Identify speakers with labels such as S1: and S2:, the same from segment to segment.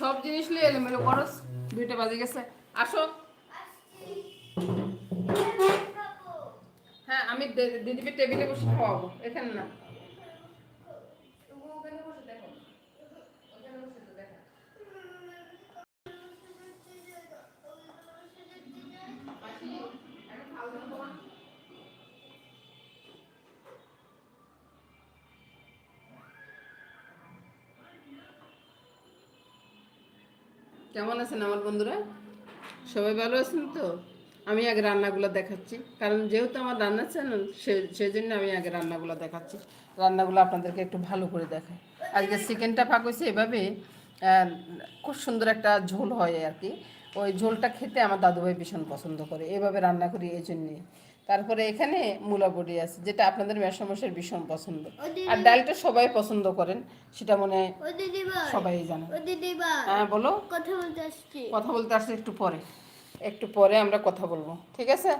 S1: সব জিনিস নিয়ে এলোমেলো করস দুইটা বাজে গেছে। আসো। হ্যাঁ আমি দিদিকে টেবিলে বসে খাওয়াবো। এখানে না। কেমন আছেন আমার বন্ধুরা? সবাই ভালো আছেন তো? আমি আগে রান্নাগুলো দেখাচ্ছি। কারণ যেহেতু আমার রান্না চ্যানেল সে, সেজন্য আমি আগে রান্নাগুলো দেখাচ্ছি। রান্নাগুলো আপনাদেরকে একটু ভালো করে দেখাই। আজকে চিকেনটা পাক হয়েছে এভাবে খুব সুন্দর একটা ঝোল হয় আর কি। ওই ঝোলটা খেতে আমার দাদুভাই ভীষণ পছন্দ করে। এভাবে রান্না করি এই জন্যে। তারপরে এখানে মূলা বড়ি আছে যেটা আপনাদের মেসমসের ভীষণ পছন্দ। আর ডালটা সবাই পছন্দ করেন সেটা মনে সবাই জানে। হ্যাঁ বলো।
S2: কথা বলতে আসছি।
S1: কথা বলতে আসছে একটু পরে। একটু পরে আমরা কথা বলব ঠিক আছে?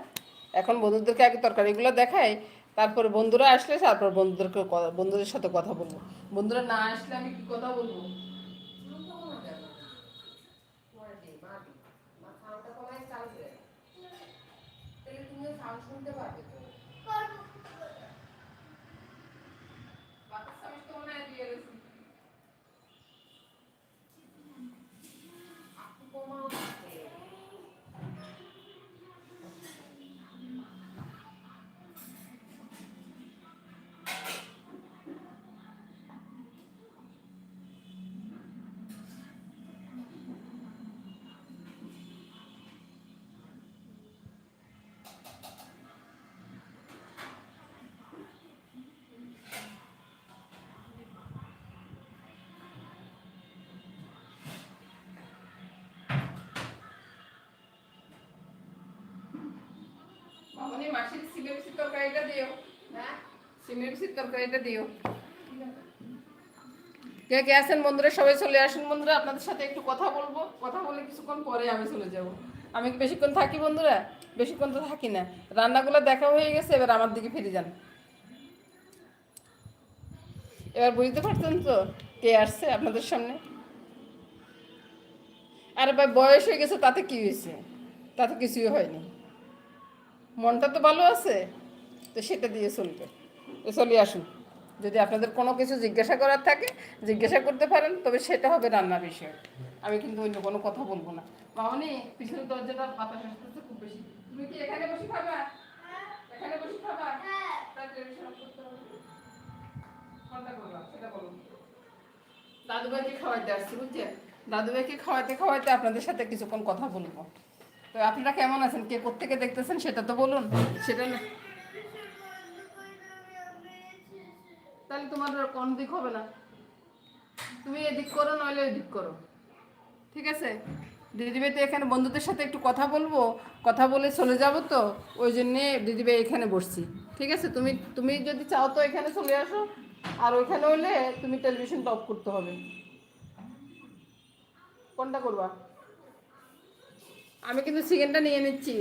S1: এখন বন্ধুদেরকে আগে তরকারিগুলো দেখাই তারপরে বন্ধুরা আসলে তারপর বন্ধুদেরকে বন্ধুদের সাথে কথা বলব। বন্ধুরা না আসলে আমি কি কথা বলব? শুনতে পারবে তো? মামনি মাসির সিমের বিচির তরকারিটা দিও হ্যাঁ সিমের বিচির তরকারিটা দিও কে কে আছেন বন্ধুরা সবাই চলে আসুন বন্ধুরা আপনাদের সাথে একটু কথা বলব। কথা বলে কিছুক্ষণ পরে আমি চলে যাব। আমি বেশিক্ষণ থাকি বন্ধুরা? বেশিক্ষণ তো থাকি না। রান্নাগুলো দেখা হয়ে গেছে, এবার আমার দিকে ফিরে যান। এবার বুঝতে পারছেন তো কে আসছে আপনাদের সামনে? আরে ভাই, বয়স হয়ে গেছে, তাতে কি হয়েছে? তাতে কিছুই হয়নি। মনটা তো ভালো আছে, তো সেটা দিয়ে চলবে। তো চলে আসুন। যদি আপনাদের কোনো কিছু জিজ্ঞাসা করার থাকে, জিজ্ঞাসা করতে পারেন, তবে সেটা হবে রান্নার বিষয়। আমি কিন্তু অন্য কোনো কথা বলব না। মামনি, পিছনের দরজাটা খুব বেশি। তুমি কি এখানে বসে খাবা? এখানে বসে খাবা? দাদুভাইকে খাওয়াইতে আসছি, বুঝছেন? দাদুভাইকে খাওয়াইতে খাওয়াইতে আপনাদের সাথে কিছুক্ষণ কথা বলব। আপনারা কেমন আছেন? কে কোত্থেকে দেখতেছেন সেটা তো বলুন। সেটা না তাহলে তোমার কোন দিক হবে না। তুমি এদিক করো, নইলে এদিক করো। ঠিক আছে? দিদিভাই তো এখানে বন্ধুদের সাথে একটু কথা বলব। কথা বলে চলে যাব তো, ওই জন্যে দিদিভাই এখানে বসছি। ঠিক আছে? তুমি তুমি যদি চাও তো এখানে চলে আসো। আর ওইখানে হলে তুমি টেলিভিশনটা অফ করতে হবে। কোনটা করবা? আমি কিন্তু চিকেনটা নিয়ে নিচ্ছি।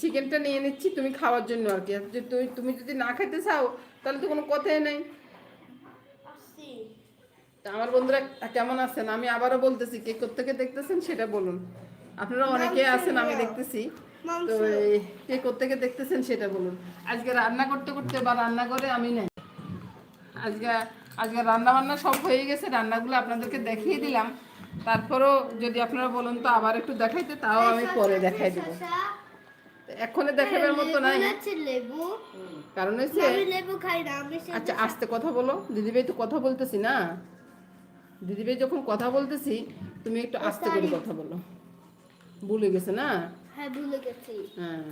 S1: চিকেনটা নিয়ে নিচ্ছি তুমি খাওয়ার জন্য আর কি। তুমি তুমি যদি না খেতে চাও তাহলে তো কোনো কথাই নেই। আমার বন্ধুরা কেমন আছেন? আমি আবারও বলতেছি কে কোথেকে দেখতেছেন সেটা বলুন। আপনারা অনেকে আছেন আমি দেখতেছি। তো কে কোথেকে দেখতেছেন সেটা বলুন। আজকে রান্না করতে করতে বা রান্না করে আমি নাই। আজকে আজকে রান্না বান্না সব হয়ে গেছে রান্নাগুলো আপনাদেরকে দেখিয়ে দিলাম। তারপরেও যদি আপনারা বলেন তো আবার একটু দেখাইতে তাও আমি পরে দেখাই দেবো। এখনই দেখাবার মতো নাই।
S2: লেবু।
S1: কারণ হচ্ছে
S2: আমি লেবু খাই না আমি
S1: আচ্ছা আস্তে কথা বলো। দিদিভাই তো কথা বলতেছি না। দিদিভাই যখন কথা বলতেছি তুমি একটু আস্তে করে কথা বলো। ভুলে গেছে না?
S2: হ্যাঁ ভুলে গেছি।
S1: হ্যাঁ।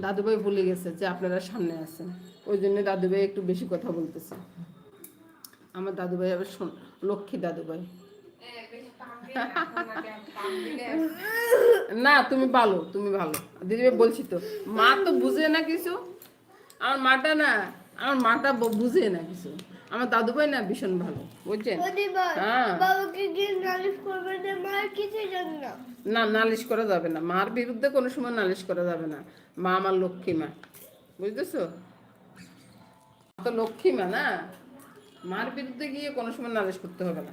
S1: দাদুভাই ভুলে গেছে যে আপনারা সামনে আছেন। ওই জন্য দাদুভাই একটু বেশি কথা বলতেছে। আমার দাদুভাই আবার লক্ষ্মী দাদুভাই। না তুমি ভালো তুমি ভালো। দিদিভাই বলছি তো মা তো বুঝে না কিছু। আমার মাটা না আমার মাটা বুঝে না কিছু। আমার দাদুভাই না ভীষণ ভালো বুঝছেন? হ্যাঁ।
S2: না।
S1: নালিশ করা যাবে না। মার বিরুদ্ধে কোনো সময় নালিশ করা যাবে না। মা আমার লক্ষ্মী মা বুঝতেছো? তো লক্ষ্মী মা না? মার বিরুদ্ধে গিয়ে কোনো সময় নালিশ করতে হবে না।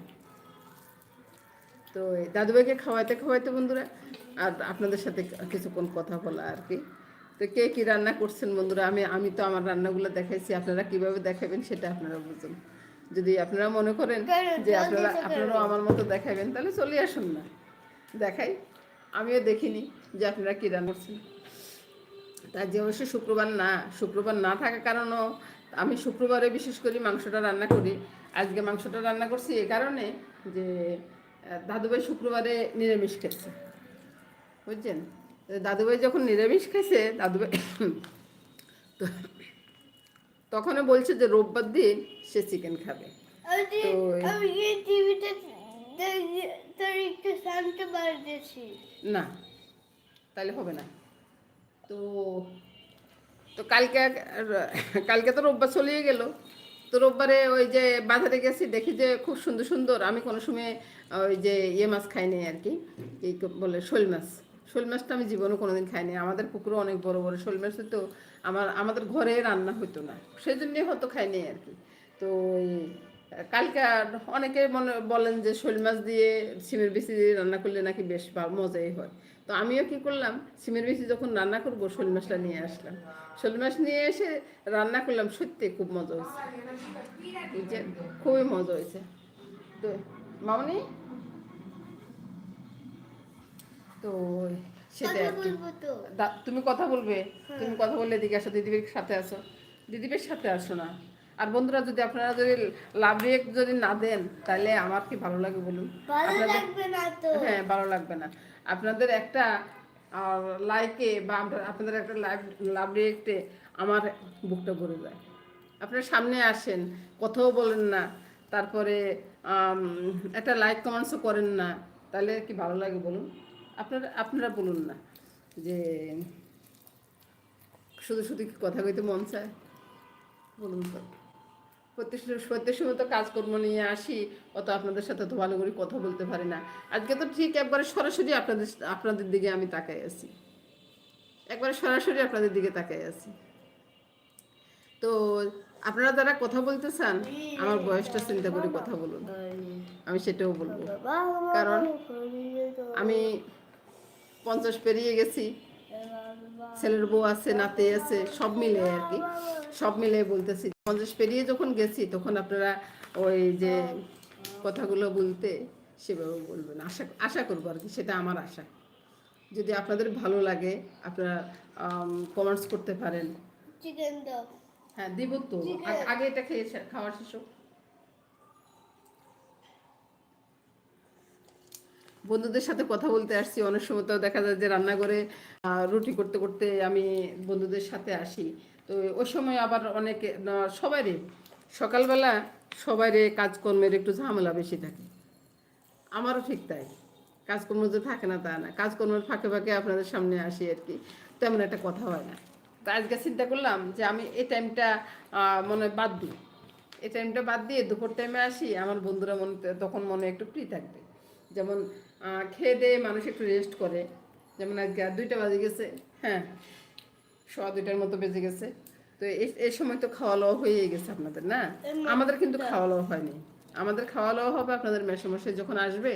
S1: তো দাদুভাইকে খাওয়াইতে খাওয়াইতে বন্ধুরা আর আপনাদের সাথে কিছুক্ষণ কথা বলা আর কি। তো কে কি রান্না করছেন বন্ধুরা? আমি আমি তো আমার রান্নাগুলো দেখাইছি আপনারা কীভাবে দেখাবেন সেটা আপনারা বুঝুন। যদি আপনারা মনে করেন যে আপনারা আপনারাও আমার মতো দেখাবেন তাহলে চলে আসুন না। দেখাই আমিও দেখিনি যে আপনারা কী রান্না করছেন। তার যে অবশ্যই শুক্রবার না শুক্রবার না থাকার কারণও আমি শুক্রবারে বিশেষ করে মাংসটা রান্না করি। আজকে মাংসটা রান্না করছি এ কারণে যে দাদুভাই শুক্রবারে নিরামিষ খেয়েছে বুঝছেন? দাদুভাই যখন নিরামিষ খেয়েছে দাদুভাই তো তখনও বলছে যে রোববার দিন সে চিকেন খাবে। না তাহলে হবে না। তো তো কালকে কালকে তো রোববার চলিয়ে গেল। তো রোববারে ওই যে বাজারে গেছি দেখি যে খুব সুন্দর সুন্দর। আমি কোনো সময় ওই যে ইয়ে মাছ খাই খাইনি আর কি এই বলে শোল মাছ। শোল মাছটা আমি জীবনে কোনোদিন খাইনি আমাদের পুকুরে অনেক বড় বড় শোল মাছ হতো, আমার, আমাদের ঘরে রান্না হতো না। সেই জন্যই হয়তো খাইনি আর কি। তো কালকে অনেকে মনে বলেন যে শোল মাছ দিয়ে সিমের বেশি দিয়ে রান্না করলে নাকি বেশ মজাই হয়। তো আমিও কি করলাম, সিমের বেশি যখন রান্না করব, শোল মাছটা নিয়ে আসলাম। শোল মাছ নিয়ে এসে রান্না করলাম, সত্যি খুব মজা হয়েছে। খুবই মজা হয়েছে। তো মামনি? তো সেটাই
S2: কথা
S1: আর কি। তুমি কথা বলবে তুমি কথা বললে এদিকে আসো দিদিবের সাথে আসো দিদিবের সাথে আসো না। আর বন্ধুরা যদি আপনারা যদি লাভ রিয়েক্ট যদি না দেন তাহলে আমার কি ভালো লাগে বলুন? হ্যাঁ ভালো লাগবে না। আপনাদের একটা লাইকে বা আপনাদের একটা লাইভ লাভ রিয়েক্টে আমার বুকটা ভরে যায়। আপনারা সামনে আসেন কথাও বলেন না। তারপরে একটা লাইক কমেন্টসও করেন না। তাহলে কি ভালো লাগে বলুন? আপনারা আপনারা বলুন না যে শুধু শুধু কি কথা কইতে মন চায়? বলুন তো। প্রত্যেক সময়- তো কাজকর্ম নিয়ে আসি, অত আপনাদের সাথে তো ভালো করে কথা বলতে পারি না। আজকে তো ঠিক একবারে সরাসরি আপনাদের আপনাদের দিকে আমি তাকাই আছি। একবারে সরাসরি আপনাদের দিকে তাকাই আছি। তো আপনারা যারা কথা বলতে চান, আমার বয়সটা চিন্তা করে কথা বলুন। আমি সেটাও বলব। কারণ আমি পঞ্চাশ পেরিয়ে গেছি। ছেলের বউ আছে নাতে আছে সব মিলে আর কি। সব মিলে বলতেছি পঞ্চাশ পেরিয়ে যখন গেছি তখন আপনারা ওই যে কথাগুলো বলতে সেভাবে বলবেন। আশা আশা করব আর কি সেটা আমার আশা। যদি আপনাদের ভালো লাগে আপনারা কমেন্টস করতে পারেন। হ্যাঁ দিব তো। আগে এটা খেয়ে শে- খাওয়া শেষ বন্ধুদের সাথে কথা বলতে আসছি। অনেক সময় তো দেখা যায় যে রান্নাঘরে আহ, রুটি করতে করতে আমি বন্ধুদের সাথে আসি। তো ওই সময় আবার অনেকে সবারই সকালবেলা সবারই কাজকর্মের একটু ঝামেলা বেশি থাকে। আমারও ঠিক তাই। কাজকর্ম যে থাকে না তা না। কাজকর্মের ফাঁকে ফাঁকে আপনাদের সামনে আসি আর কি। তেমন একটা কথা হয় না। তো আজকে চিন্তা করলাম যে আমি এই টাইমটা মনে বাদ দিই। এই টাইমটা বাদ দিয়ে দুপুর টাইমে আসি। আমার বন্ধুরা মনে তখন মনে একটু ফ্রি থাকবে। যেমন খেয়ে দিয়ে মানুষ একটু রেস্ট করে। যেমন আজকে আর দুইটা বাজে গেছে হ্যাঁ সোয়া দুইটার মতো বেজে গেছে। তো এই সময় তো খাওয়া দাওয়া হয়েই গেছে আপনাদের না? আমাদের কিন্তু খাওয়া দাওয়া হয়নি। আমাদের খাওয়া দাওয়া হবে আপনাদের মেসমশাই যখন আসবে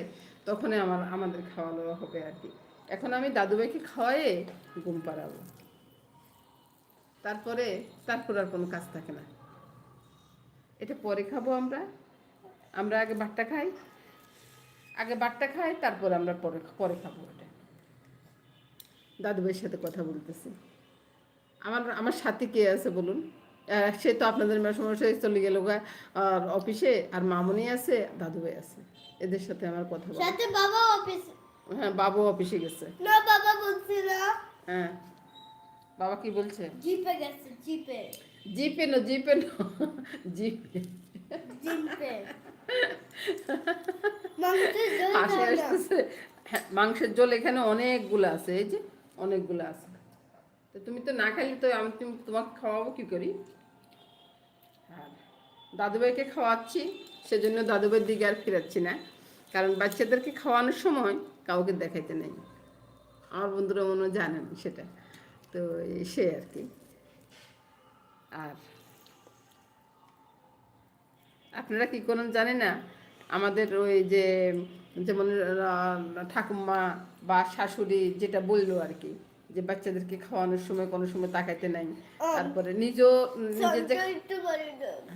S1: তখনই আমার আমাদের খাওয়া দাওয়া হবে আর কি। এখন আমি দাদুভাইকে খাওয়ায়ে ঘুম পাড়াবো। তারপরে তারপর আর কোনো কাজ থাকে না। এটা পরে খাব আমরা। আমরা আগে বাট্টা খাই আগে বাট্টা খাই তারপর আমরা পরে পরে খাব এটা। দাদুভাইয়ের সাথে কথা বলতেছি। আমার আমার সাথে কে আছে বলুন? সে তো আপনাদের সমস্যা চলে গেল আর অফিসে আর মামনি আছে দাদুভাই আছে। এদের সাথে আমার কথা
S2: সাথে বাবা অফিস।
S1: হ্যাঁ বাবু অফিসে গেছে।
S2: না বাবা বলছি না।
S1: হ্যাঁ। বাবা কি বলছে?
S2: জিপে গেছে জিপে।
S1: জিপে নো জিপে নো। জিপে।
S2: জিপে।
S1: হাসি আসতেছে। হ্যাঁ, মাংসের ঝোল এখানে অনেকগুলো আছে এই যে অনেকগুলো আছে। তো তুমি তো না খাইলে তো আমি তুমি তোমাকে খাওয়াবো কি করি? আর দাদুভাইকে খাওয়াচ্ছি সেজন্য দাদুভাইয়ের দিকে আর ফিরাচ্ছি না। কারণ বাচ্চাদেরকে খাওয়ানোর সময় কাউকে দেখাইতে নেই। আমার বন্ধুরা মনে জানেন সেটা। তো সে আর কি। আর আপনারা কি করেন জানি না? আমাদের ওই যে যেমন ঠাকুমা বা শাশুড়ি যেটা বলল আর কি যে বাচ্চাদেরকে খাওয়ানোর সময় কোনো সময় তাকাইতে নাই। তারপরে নিজেও নিজের যে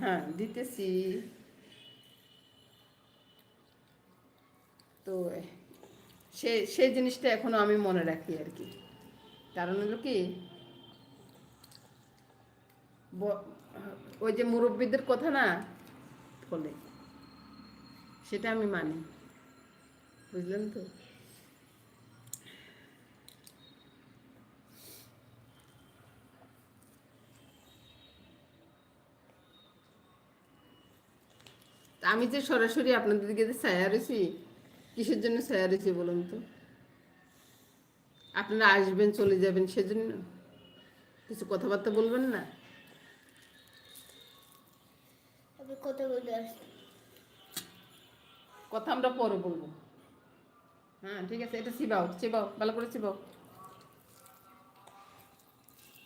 S1: হ্যাঁ দিতেছি। তো সে সেই জিনিসটা এখনও আমি মনে রাখি আর কি। কারণ হলো কি ওই যে মুরব্বীদের কথা না ফলে। সেটা আমি মানি। বুঝলেন তো? আমি যে সরাসরি আপনাদের দিকে ছায়া রয়েছি, কিসের জন্য ছায়া রয়েছি বলুন তো? আপনারা আসবেন, চলে যাবেন, সেজন্য কিছু কথাবার্তা বলবেন না
S2: আমি কথা
S1: আমরা পরে বলব। হ্যাঁ ঠিক আছে, এটা চিবাও চিবাও, ভালো করে চিবাও।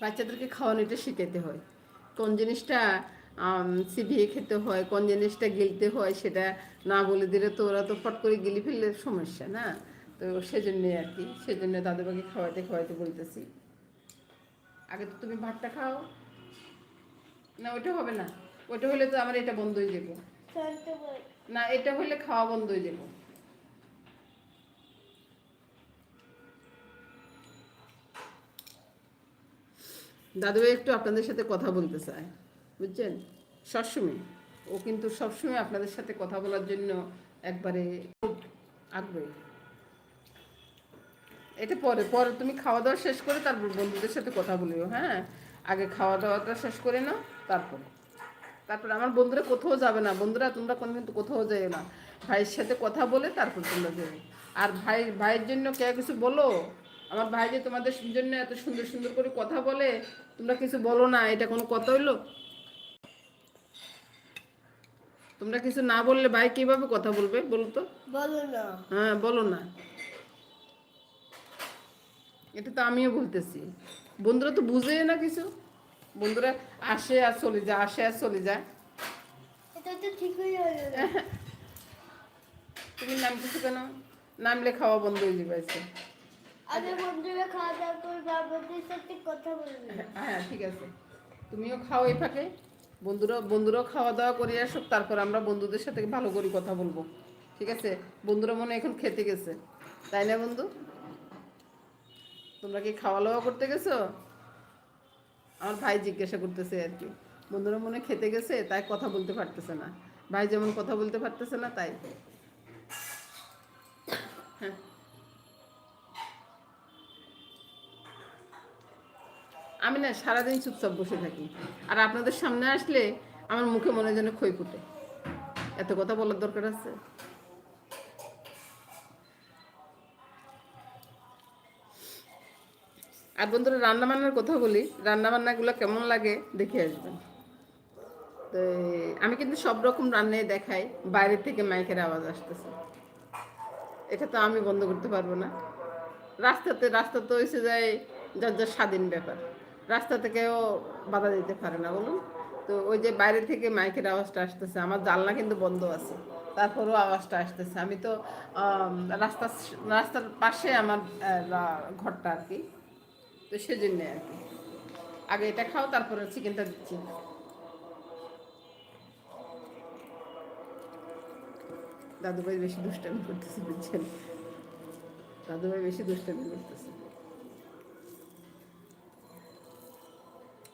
S1: বাচ্চাদেরকে খাওয়ানো এটা শিখাতে হয়। কোন জিনিসটা চিবিয়ে খেতে হয়, কোন জিনিসটা গিলতে হয় সেটা না বলে দিলে তো ওরা তো ফট করে গিলি ফেললে সমস্যা না? তো সেজন্যই আর কি, সেজন্য দাদুবাকে খাওয়াতে খাওয়াতে বলতেছি। আগে তো তুমি ভাতটা খাও। না, ওইটা হবে না। ওইটা হলে তো আমার এটা বন্ধ হয়ে যাবে না এটা হলে খাওয়া বন্ধ হয়ে যাবে দাদু একটু আপনাদের সাথে কথা বলতে চায় বুঝছেন? সবসময়। ও কিন্তু সবসময় আপনাদের সাথে কথা বলার জন্য একবারে আগ্রহী। এটা পরে পরে তুমি খাওয়া দাওয়া শেষ করে তারপর বন্ধুদের সাথে কথা বলিও হ্যাঁ? আগে খাওয়া দাওয়াটা শেষ করে নাও তারপরে। তারপর আমার বন্ধুরা কোথাও যাবে না। বন্ধুরা তোমরা কোনো কিন্তু কোথাও যাবে না। ভাইয়ের সাথে কথা বলে তারপর তোমরা যাবে। আর ভাই ভাইয়ের জন্য কে কিছু বলো? আমার ভাই যে তোমাদের জন্য এত সুন্দর সুন্দর করে কথা বলে তোমরা কিছু বলো না এটা কোনো কথা হইল? তোমরা কিছু না বললে ভাই কীভাবে কথা বলবে বলো তো?
S2: বলো না।
S1: হ্যাঁ বলো না। এটা তো আমিও বলতেছি। বন্ধুরা তো বুঝে না কিছু। বন্ধুরা আসে আর চলে যায় আসে আর চলে যায়। তুমি নাম কিছু কেন? নামলে খাওয়া বন্ধ হয়ে যাবে আজকে।
S2: আগে বন্ধুরা খাওয়া দাওয়া করে বাবাদের সাথে কথা বলব
S1: হ্যাঁ ঠিক আছে। তুমিও খাও এই ফাঁকে। বন্ধুরা বন্ধুরাও খাওয়া দাওয়া করে আসুক তারপর আমরা বন্ধুদের সাথে ভালো করে কথা বলব। ঠিক আছে? বন্ধুরা মনে এখন খেতে গেছে। তাই না বন্ধু? তোমরা কি খাওয়া দাওয়া করতে গেছো? আমার ভাই জিজ্ঞাসা করতেছে আর কি। বন্ধুরা মনে খেতে গেছে, তাই কথা বলতে পারতেছে না। ভাই যেমন কথা বলতে পারতেছে না, তাই। হ্যাঁ। আমি না সারাদিন চুপচাপ বসে থাকি। আর আপনাদের সামনে আসলে আমার মুখে মনে যেন ক্ষয় ফুটে। এত কথা বলার দরকার আছে? আর বন্ধুরা রান্না বান্নার কথা বলি রান্না বান্নাগুলো কেমন লাগে দেখে আসবেন। তো আমি কিন্তু সব রকম রান্নাই দেখাই বাইরে থেকে মাইকের আওয়াজ আসতেছে। এটা তো আমি বন্ধ করতে পারব না। রাস্তাতে রাস্তা তো এসে যায় যার যার স্বাধীন ব্যাপার। রাস্তা থেকেও বাধা দিতে পারে না বলুন। তো ওই যে বাইরে থেকে মাইকের আওয়াজটা আসতেছে আমার জানলা কিন্তু বন্ধ আছে। তারপরেও আওয়াজটা আসতেছে। আমি তো আম, রাস্তার রাস্তার পাশে আমার ঘরটা আর কি। তো সেজন্য আর কি। আগে এটা খাও, তারপরে চিকেনটা দিচ্ছি। দাদু ভাই বেশি দুষ্টামি করতেছে, বুঝছেন? দাদু ভাই বেশি দুষ্টামি করতেছে।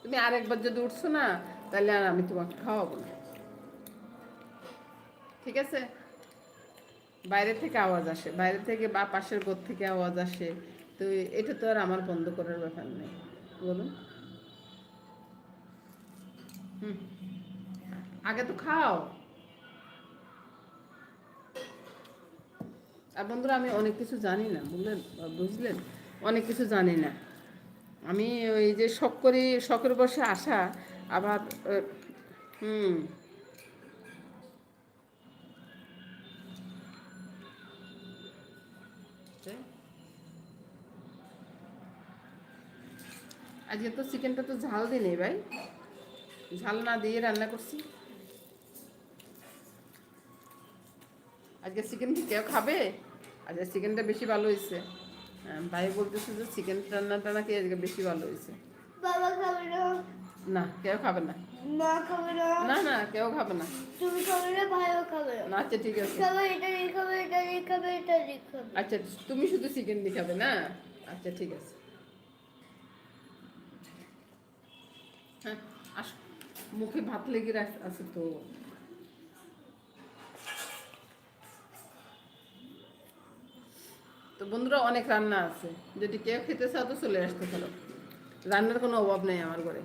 S1: তুমি আরেকবার যদি উঠছো না, তাহলে আর আমি তোমাকে খাওয়াবো না। ঠিক আছে? বাইরে থেকে আওয়াজ আসে, বাইরে থেকে বা পাশের ঘর থেকে আওয়াজ আসে। তো এটা তো আর আমার বন্ধ করার ব্যাপার নেই। বলুন। হুম। আগে তো খাও। আর বন্ধুরা, আমি অনেক কিছু জানি না, বুঝলেন? বুঝলেন? অনেক কিছু জানি না। আমি ওই যে শখ করি, শখের বসে আসা, আবার হুম। আজকে তো চিকেনটা তো ঝাল দিই নেই ভাই। ঝাল না দিয়ে রান্না করছি। আজকে চিকেন কি কেউ খাবে? আজকে চিকেনটা বেশি ভালো হয়েছে। হ্যাঁ, ভাই বলতেছে যে চিকেন রান্নাটা নাকি আজকে বেশি ভালো হয়েছে।
S2: বাবা খাবে না।
S1: না কেউ খাবে না।
S2: মা খাবে না।
S1: না না কেউ খাবে না।
S2: তুমি খাবে না ভাইও খাবে না।
S1: না আচ্ছা ঠিক আছে।
S2: সবাই এটা খাবে এটা খাবে এটা খাবে।
S1: আচ্ছা তুমি শুধু চিকেন দিয়ে খাবে না? আচ্ছা ঠিক আছে হ্যাঁ আস মুখে ভাত লেগে আছে তো। তো বন্ধুরা, অনেক রান্না আছে। যদি কেউ খেতে চাও তো চলে আসতে পারো। রান্নার কোনো অভাব নেই আমার ঘরে।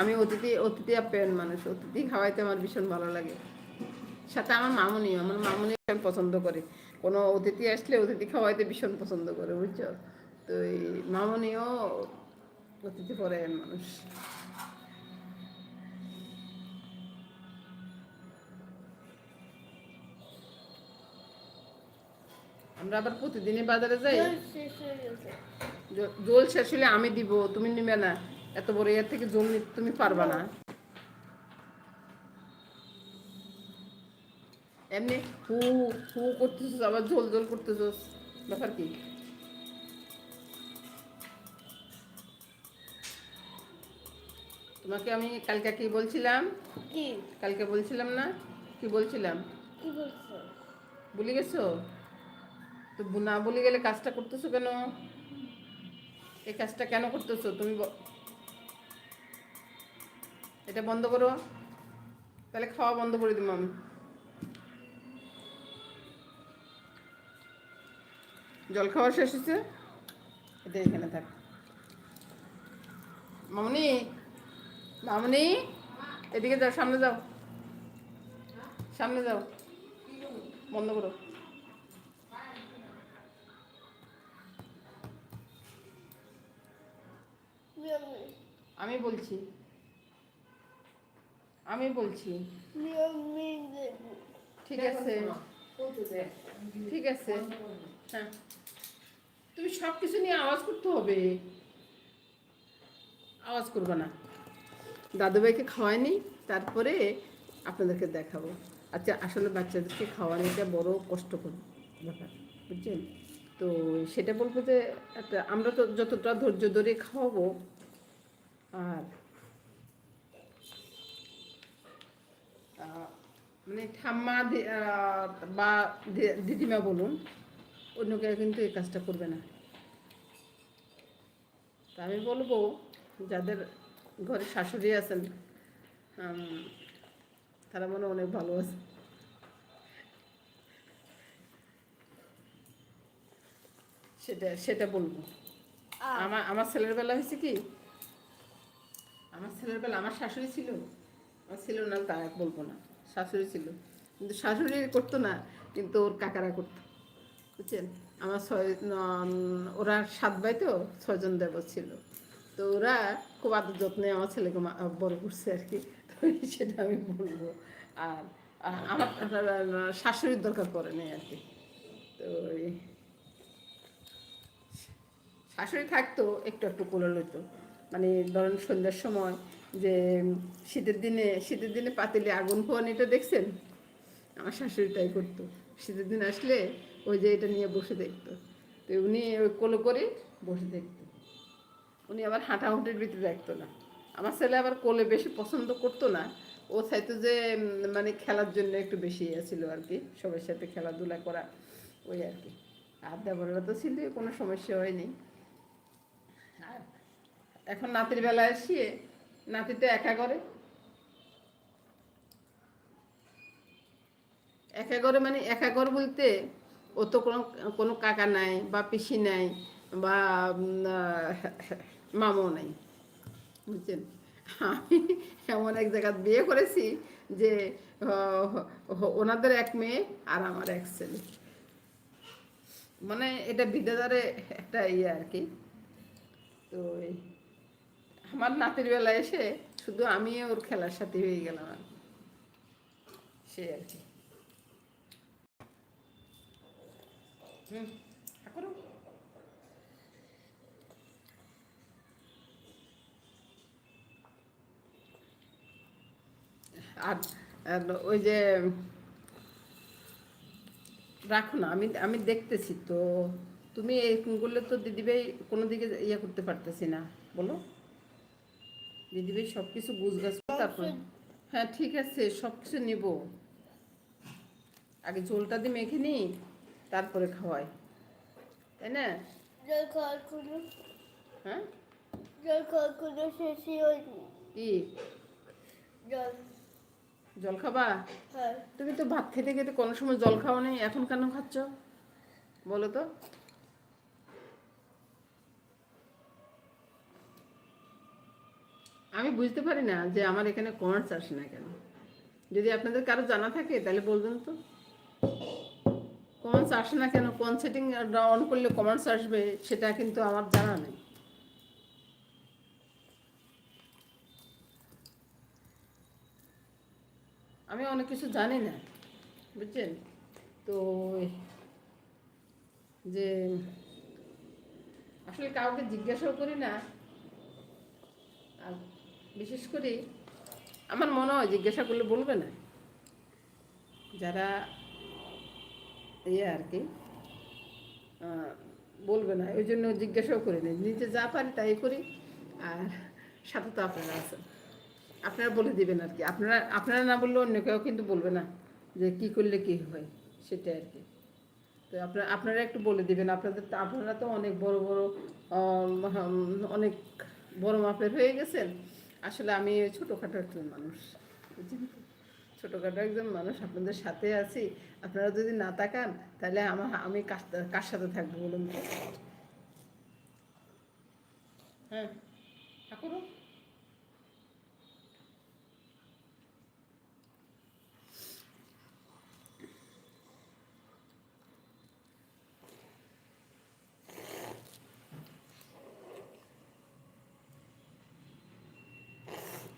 S1: আমি অতিথি অতিথি আপ্যায়ন মানুষ। অতিথি খাওয়াইতে আমার ভীষণ ভালো লাগে। সাথে আমার মামুনি আমার মামুনি আমি পছন্দ করে। কোনো অতিথি আসলে অতিথি খাওয়াইতে ভীষণ পছন্দ করে, বুঝছ? তো এই মামুনিও অতিথি পরায়ণ মানুষ। আমরা আবার প্রতিদিনই বাজারে যাই।
S2: জল শেষ
S1: জল হলে আমি দিব তুমি নিবে না। এত বড় এর থেকে জল নিতে তুমি পারবা না। এমনি হু হু করতেছিস আবার ঝোল ঝোল করতেছিস। ব্যাপার কি? তোমাকে আমি কালকে কি বলছিলাম?
S2: কি?
S1: কালকে বলছিলাম না? কি বলছিলাম?
S2: কি বলছো?
S1: ভুলে গেছো? তো না বলে গেলে কাজটা করতেছো কেন? এই কাজটা কেন করতেছো? তুমি এটা বন্ধ করো। তাহলে খাওয়া বন্ধ করে দিব আমি। জল খাওয়া শেষ হয়েছে? এটা এখানে থাক। মামনি মামনি, এদিকে যাও, সামনে যাও। সামনে যাও। বন্ধ করো। আমি বলছি। আমি বলছি। ঠিক আছে। ঠিক আছে। হ্যাঁ। তুমি সব কিছু নিয়ে আওয়াজ করতে হবে। আওয়াজ করবে না। দাদুভাইকে খাওয়ায়নি তারপরে আপনাদেরকে দেখাবো। আচ্ছা আসলে বাচ্চাদেরকে খাওয়ানোটা বড় কষ্টকর ব্যাপার বুঝছেন? তো সেটা বলব যে একটা আমরা তো যতটা ধৈর্য ধরে খাওয়াবো আর মানে ঠাম্মা বা দিদিমা বলুন অন্য কেউ কিন্তু এই কাজটা করবে না। তা আমি বলব যাদের ঘরে শাশুড়ি আছেন তারা মনে অনেক ভালো আছে। সেটা সেটা বলব। আমার আমার ছেলের বেলা হয়েছে কি? আমার ছেলের বেলা আমার শাশুড়ি ছিল। আমার ছিল না তা বলব না, শাশুড়ি ছিল। কিন্তু শাশুড়ি করতো না, কিন্তু ওর কাকারা করতো, বুঝছেন? আমার ছয় ওরা সাত ভাই তো, ছয়জন দেব ছিল। তো ওরা খুব আদর যত্নে আমার ছেলেকে বড় করছে আর কি। তো সেটা আমি বলব। আর আমার শাশুড়ির দরকার পড়ে নেই আর কি। তো শাশুড়ি থাকতো, একটু একটু কোলে লইতো। মানে ধরেন সন্ধ্যার সময় যে শীতের দিনে শীতের দিনে পাতিলে আগুন ফোয়ান পোয়ানিটা দেখছেন? আমার শাশুড়ি তাই করতো। শীতের দিন আসলে ওই যে এটা নিয়ে বসে দেখতো। তো উনি ওই কোলো করে বসে দেখতো। উনি আবার হাঁটাহুটির ভিতরে দেখতো না। আমার ছেলে আবার কোলে বেশি পছন্দ করতো না। ও চাইতো যে মানে খেলার জন্য একটু বেশি ইয়ে ছিল আর কি, সবার সাথে খেলাধুলা করা, ওই আর কি। আর দেবররা তো ছিল, কোনো সমস্যা হয়নি। এখন নাতির বেলায় এসিয়ে নাতিটা একা করে একা করে মানে একা ঘর বলতে ও তো কোনো কোনো কাকা নাই বা পিসি নাই বা আহ, নাই। বুঝছেন? আমি এমন এক জায়গায় বিয়ে করেছি যে ওনাদের এক মেয়ে আর আমার এক ছেলে। মানে এটা বিদ্যাধারে একটা ইয়ে আর কি। তো আমার নাতির বেলায় এসে শুধু আমি ওর খেলার সাথে হয়ে গেলাম আর কি। সে আর কি। হুম করো আর আর ওই যে রাখো না আমি আমি দেখতেছি তো। তুমি এরকম করলে তো দিদিভাই কোনো দিকে ইয়ে করতে পারতেছি না বলো। দিদিভাই সব কিছু গুছগাছ তারপরে হ্যাঁ ঠিক আছে সব কিছু নেব। আগে ঝোলটা দিয়ে মেখে নিই তারপরে খাওয়াই। তাই না?
S2: জল খাওয়ার কোনো
S1: হ্যাঁ?
S2: জল খাওয়ার কোনো শেষই হয়নি
S1: কি?
S2: জল।
S1: জল খাবা?
S2: হ্যাঁ।
S1: তুমি তো ভাত খেতে খেতে কোনো সময় জল খাও নেই এখন কেন খাচ্ছ? বলো তো। আমি বুঝতে পারি না যে আমার এখানে কমার্স আসে না কেন। যদি আপনাদের কারও জানা থাকে, তাহলে বলবেন তো। কমার্স আসে না কেন? কোন সেটিং অন করলে কমার্স আসবে, সেটা কিন্তু আমার জানা নেই। আমি অনেক কিছু জানি না, বুঝছেন? তো যে আসলে কাউকে জিজ্ঞাসাও করি না। আর বিশেষ করে আমার মনে হয় জিজ্ঞাসা করলে বলবে না। যারা ইয়ে আর কি বলবে না, ওই জন্য জিজ্ঞাসাও করি না নিজে যা পারি তাই করি, আর সাথে তো আপনারা আছেন। আপনারা বলে দিবেন আর কি। আপনারা আপনারা না বললে অন্য কেউ কিন্তু বলবে না যে কি করলে কি হয় সেটাই আর কি। তো আপনারা আপনারা একটু বলে দিবেন। আপনাদের আপনারা তো অনেক বড় বড় অনেক বড় মাপের হয়ে গেছেন। আসলে আমি ছোটোখাটো একজন মানুষ তো? ছোটোখাটো একজন মানুষ, আপনাদের সাথে আছি। আপনারা যদি না তাকান, তাহলে আমার, আমি কার সাথে থাকব বলুন হ্যাঁ ঠাকুর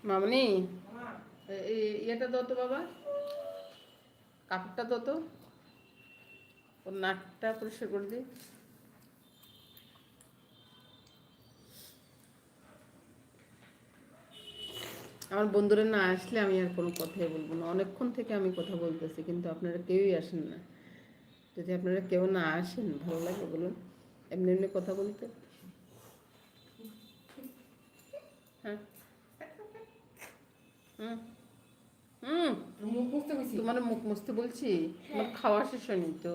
S1: মামনি? ইয়েটা দাও তো বাবা। কাপড়টা দাও তো। ওর নাকটা পরিষ্কার করে দিই আমার বন্ধুরা না আসলে আমি আর কোনো কথাই বলব না। অনেকক্ষণ থেকে আমি কথা বলতেছি, কিন্তু আপনারা কেউই আসেন না। যদি আপনারা কেউ না আসেন, ভালো লাগে বলুন। এমনি এমনি কথা বলতে। হ্যাঁ? হুম। হুম
S3: মুখ মুছতে গেছি
S1: তোমার মুখ মুছতে বলছি? তোমার খাওয়া শেষ হয়নি তো?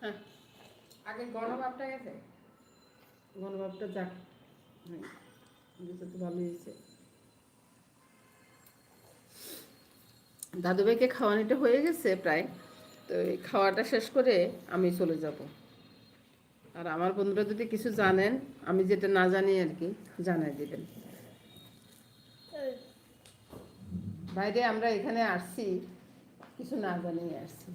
S1: হ্যাঁ।
S3: আগে গরম ভাবটা গেছে?
S1: গণভাবটা যাক। তো ভালোই হয়েছে। দাদুভাইকে খাওয়ানিটা হয়ে গেছে প্রায়। তো এই খাওয়াটা শেষ করে আমি চলে যাব। আর আমার বন্ধুরা যদি কিছু জানেন আমি যেটা না জানি আর কি জানাই দেবেন
S2: এই,
S1: বাইরে আমরা এখানে আসছি, কিছু না জানিয়ে আসছি।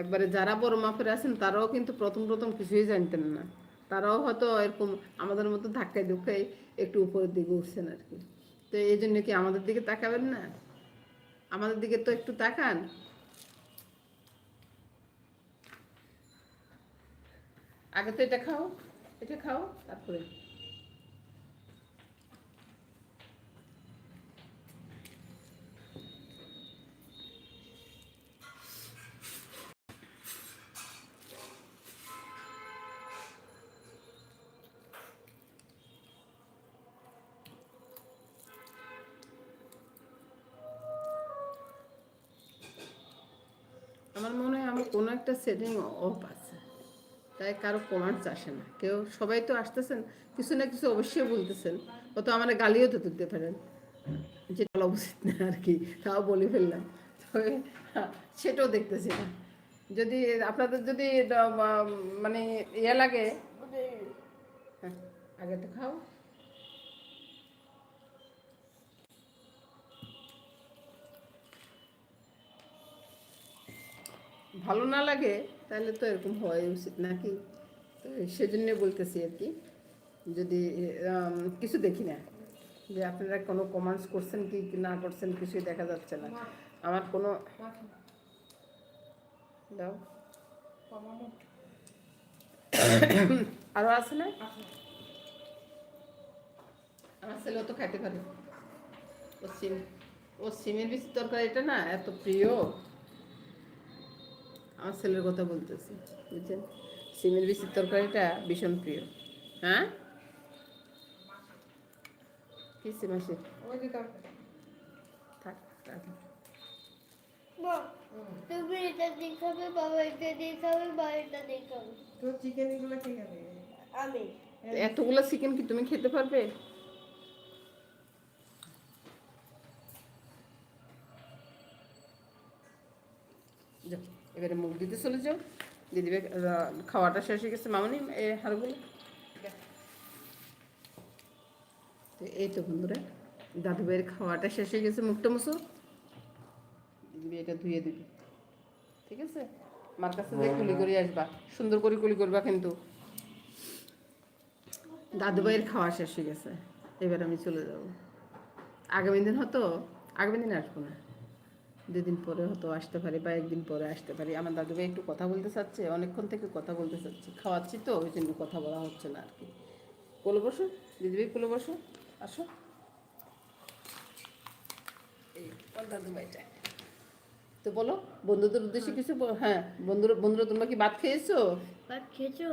S1: একবারে যারা বড় মাপের আছেন, তারাও কিন্তু প্রথম প্রথম কিছুই জানতেন না। তারাও হয়তো এরকম আমাদের মতো ধাক্কায় ধুক্কায় একটু উপরের দিকে উঠছেন আর কি। তো এই জন্য কি আমাদের দিকে তাকাবেন না? আমাদের দিকে তো একটু তাকান। আগে তো এটা খাও এটা খাও, তারপরে। কোনো একটা সেটিং অফ আছে। তাই কারও কমান্ডস আসে না। কেউ সবাই তো আসতেছেন কিছু না কিছু অবশ্যই বলতেছেন। ও তো আমার গালিও তো তুলতে পারেন। যেটা উচিত না আর কি তাও বলে ফেললাম। তো হ্যাঁ, সেটাও দেখতেছি না। যদি আপনাদের যদি মানে ইয়ে লাগে
S2: ওদের
S1: হ্যাঁ আগে তো খাও ভালো না লাগে, তাহলে তো এরকম হওয়াই উচিত নাকি? তো সেজন্য বলতেছি আর কি, যদি কিছু দেখি না, যে আপনারা কোনো কমেন্টস করছেন কি না করছেন কিছুই দেখা যাচ্ছে না। আমার কোনো দাও। আরও আছে না? আমার ছেলেও তো খাইতে পারে। ও সিম, ও সিমের বেশি তরকারি এটা না এত প্রিয়। আমার ছেলের কথা বলতেছি বুঝছেন? সিমের বেশি তরকারিটা ভীষণ প্রিয়। হ্যাঁ? কি সিম আসে থাক।
S2: তুমি এটা দেখাবে বাবা এটা দেখাবে বা এটা দেখাবে।
S3: তো চিকেন এগুলো কে খাবে?
S2: আমি।
S1: এতগুলো চিকেন কি তুমি খেতে পারবে যাও এবারে মুখ দিতে চলে যাও। দিদিবে খাওয়াটা শেষ হয়ে গেছে। মামনি এই হাড়গুলো। তো এই তো বন্ধুরা দাদু ভাইয়ের খাওয়াটা শেষ হয়ে গেছে মুখটা মুছো। দিদিবে এটা ধুয়ে দিবি। ঠিক আছে? মার কাছে যে কুলি করে আসবা সুন্দর করে কুলি করবা কিন্তু। দাদু ভাইয়ের খাওয়া শেষ হয়ে গেছে। এবার আমি চলে যাব। আগামী দিন হতো? আগামী দিন আসব না। দুদিন পরে হয়তো আসতে পারি বা একদিন পরে আসতে পারি। আমার দাদু ভাই একটু কথা বলতে চাচ্ছে অনেকক্ষণ থেকে কথা বলতে চাচ্ছি। খাওয়াচ্ছি তো ওই জন্য কথা বলা হচ্ছে না আর কি। কোলে বসো দিদিভাই কোলে বসো আসো। এই আমার দাদু ভাইটা তো বলো বন্ধুদের উদ্দেশ্যে কিছু হ্যাঁ বন্ধুরা বন্ধুরা তোমরা কি ভাত খেয়েছো?
S2: ভাত খেয়েছো?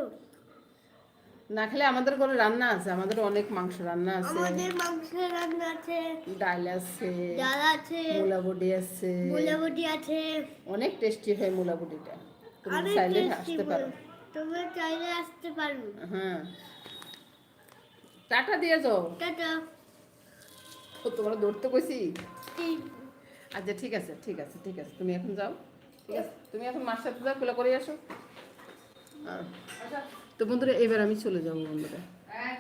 S1: না খেলে আমাদের ঘরে রান্না আছে? আমাদের অনেক মাংস রান্না আছে।
S2: আমাদের মাংস রান্না আছে।
S1: ডাল আছে
S2: ডাল আছে
S1: মূলা বডি আছে।
S2: মোলাবটি আছে।
S1: অনেক টেস্টি হয় মূলা বডিটা তুমি চাইলে আসতে পারো।
S2: তুমি চাইলে আসতে পারো।
S1: হ্যাঁ। টাটা দিয়ে যাও।
S2: টাটা।
S1: ও তোমরা দৌড়তে কইছি? আচ্ছা ঠিক আছে ঠিক আছে ঠিক আছে। তুমি এখন যাও। ঠিক আছে? তুমি এখন মার সাথে যাও খোলা করে আসো। আহ, তো বন্ধুরা, এবার আমি চলে যাব বন্ধুরা।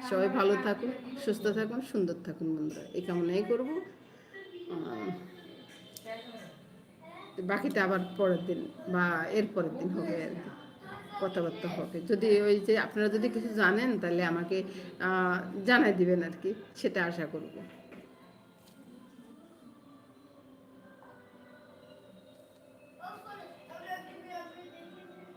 S1: সবাই ভালো থাকুন, সুস্থ থাকুন, সুন্দর থাকুন বন্ধুরা। এই কামনাই করব। বাকিটা আবার পরের দিন বা এর পরের দিন হবে আর কি। কথাবার্তা হবে। যদি ওই যে আপনারা যদি কিছু জানেন, তাহলে আমাকে জানাই দিবেন আর কি। সেটা আশা করব।